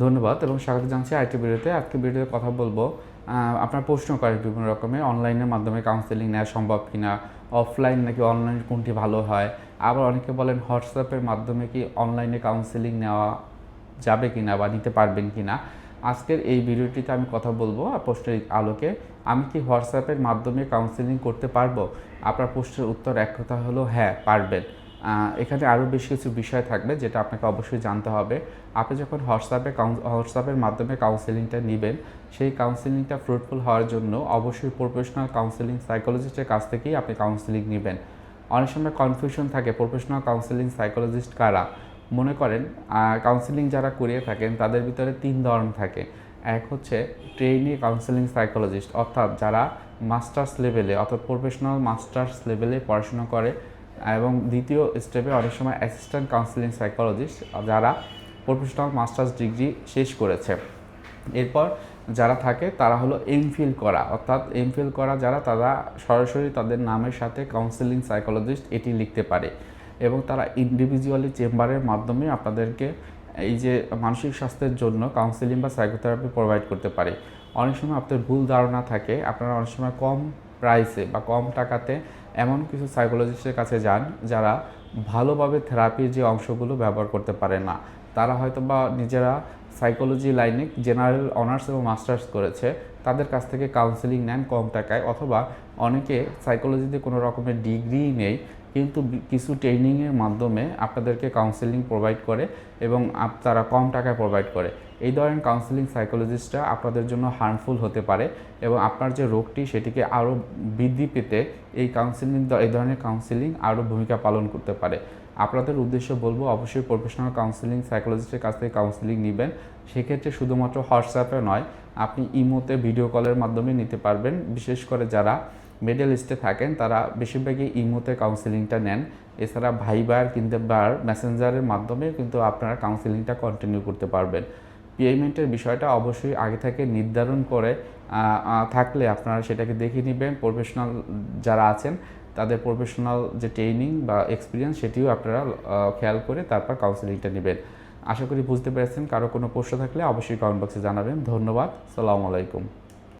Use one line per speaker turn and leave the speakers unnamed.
ধন্যবাদ এবং স্বাগত জানাচ্ছি আইটি ভিডিওতে। আজকে ভিডিওতে কথা বলব আপনার প্রশ্ন করে বিভিন্ন রকমের, অনলাইনের মাধ্যমে কাউন্সেলিং নেওয়া সম্ভব কিনা অফলাইন নাকি অনলাইন কোনটি ভালো হয়? আবার অনেকে বলেন হোয়াটসঅ্যাপের মাধ্যমে কি অনলাইনে কাউন্সেলিং নেওয়া যাবে কিনা বা নিতে পারবেন কিনা? আজকের এই ভিডিওটিতে আমি কথা বলব প্রশ্নের আলোকে। আমি কি হোয়াটসঅ্যাপের মাধ্যমে কাউন্সেলিং করতে পারব? আপনার প্রশ্নের উত্তর এক কথা হলো হ্যাঁ পারবেন। এখানে আরও বেশ কিছু বিষয় থাকবে যেটা আপনাকে অবশ্যই জানতে হবে। আপনি যখন হোয়াটসঅ্যাপে হোয়াটসঅ্যাপের মাধ্যমে কাউন্সেলিংটা নেবেন, সেই কাউন্সেলিংটা ফ্রুটফুল হওয়ার জন্য অবশ্যই প্রফেশনাল কাউন্সেলিং সাইকোলজিস্টের কাছ থেকেই আপনি কাউন্সেলিং নেবেন। অনেক সময় কনফিউশন থাকে প্রফেশনাল কাউন্সেলিং সাইকোলজিস্ট কারা? মনে করেন কাউন্সেলিং যারা করিয়ে থাকেন, তাদের ভিতরে তিন ধরন থাকে। এক হচ্ছে ট্রেইনি কাউন্সেলিং সাইকোলজিস্ট অর্থাৎ যারা মাস্টার্স লেভেলে অর্থাৎ প্রফেশনাল মাস্টার্স লেভেলে পড়াশোনা করে এবং দ্বিতীয় স্টেপে অনেক সময় অ্যাসিস্ট্যান্ট কাউন্সিলিং সাইকোলজিস্ট যারা প্রফেশনাল মাস্টার্স ডিগ্রি শেষ করেছে। এরপর যারা থাকে, তারা হলো এমফিল করা অর্থাৎ এমফিল করা যারা, তারা সরাসরি তাদের নামের সাথে কাউন্সিলিং সাইকোলজিস্ট এটি লিখতে পারে এবং তারা ইন্ডিভিজুয়ালি চেম্বারের মাধ্যমে আপনাদেরকে এই যে মানসিক স্বাস্থ্যের জন্য কাউন্সিলিং বা সাইকোথেরাপি প্রোভাইড করতে পারে। অনেক সময় আপনার ভুল ধারণা থাকে, আপনারা অনেক সময় কম প্রাইসে বা কম টাকাতে এমন কিছু সাইকোলজিস্টের কাছে যান যারা ভালোভাবে থেরাপির যে অংশগুলো ব্যবহার করতে পারে না। তারা হয়তো বা নিজেরা সাইকোলজি লাইনে জেনারেল অনার্স এবং মাস্টার্স করেছে, তাদের কাছ থেকে কাউন্সেলিং নেন কম টাকায়, অথবা অনেকে সাইকোলজিতে কোনো রকমের ডিগ্রি নেই কিন্তু কিছু ট্রেনিংয়ের মাধ্যমে আপনাদেরকে কাউন্সেলিং প্রোভাইড করে এবং তারা কম টাকায় প্রোভাইড করে। এই ধরনের কাউন্সেলিং সাইকোলজিস্টরা আপনাদের জন্য হার্মফুল হতে পারে এবং আপনার যে রোগটি সেটিকে আরও বৃদ্ধি পেতে এই কাউন্সেলিং এই ধরনের কাউন্সেলিং আরও ভূমিকা পালন করতে পারে। আপনাদের উদ্দেশ্য বলব, অবশ্যই প্রফেশনাল কাউন্সেলিং সাইকোলজিস্টের কাছ থেকে কাউন্সেলিং নেবেন। সেক্ষেত্রে শুধুমাত্র হোয়াটসঅ্যাপে নয়, আপনি ইমোতে ভিডিও কলের মাধ্যমে নিতে পারবেন। বিশেষ করে যারা মিডল ইস্টে থাকেন, তারা বেশিরভাগই ইমোতে কাউন্সেলিংটা নেন। এছাড়া ভাইবার কিংবা মেসেঞ্জারের মাধ্যমে কিন্তু আপনারা কাউন্সেলিংটা কন্টিনিউ করতে পারবেন। পেমেন্টের বিষয়টা অবশ্যই আগে থেকে নির্ধারণ করে থাকলে আপনারা সেটাকে দেখে নেবেন। প্রফেশনাল যারা আছেন, তাদের প্রফেশনাল যে ট্রেনিং বা এক্সপিরিয়েন্স সেটিও আপনারা খেয়াল করে তারপর কাউন্সেলিংটা নেবেন। আশা করি বুঝতে পেরেছেন। কারও কোনো প্রশ্ন থাকলে অবশ্যই কমেন্ট বক্সে জানাবেন। ধন্যবাদ। সালামু আলাইকুম।